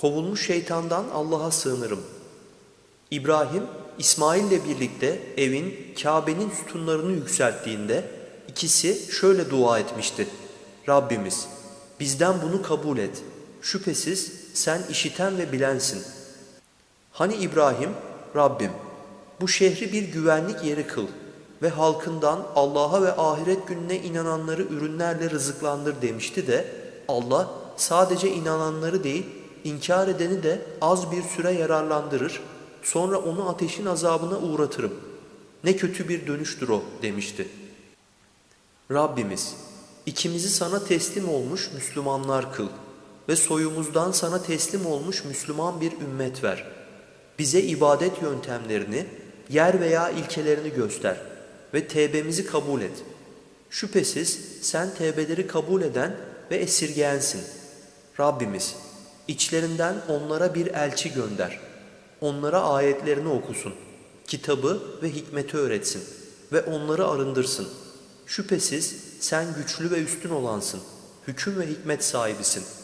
Kovulmuş şeytandan Allah'a sığınırım. İbrahim, İsmail ile birlikte evin, Kabe'nin sütunlarını yükselttiğinde ikisi şöyle dua etmişti. Rabbimiz, bizden bunu kabul et. Şüphesiz sen işiten ve bilensin. Hani İbrahim, Rabbim, bu şehri bir güvenlik yeri kıl ve halkından Allah'a ve ahiret gününe inananları ürünlerle rızıklandır demişti de Allah sadece inananları değil, inkar edeni de az bir süre yararlandırır, sonra onu ateşin azabına uğratırım. Ne kötü bir dönüştür o demişti. Rabbimiz, ikimizi sana teslim olmuş Müslümanlar kıl ve soyumuzdan sana teslim olmuş Müslüman bir ümmet ver. Bize ibadet yöntemlerini, yer veya ilkelerini göster ve tevbemizi kabul et. Şüphesiz sen tevbeleri kabul eden ve esirgeyensin. Rabbimiz, içlerinden onlara bir elçi gönder. Onlara ayetlerini okusun. Kitabı ve hikmeti öğretsin ve onları arındırsın. Şüphesiz sen güçlü ve üstün olansın. Hüküm ve hikmet sahibisin.''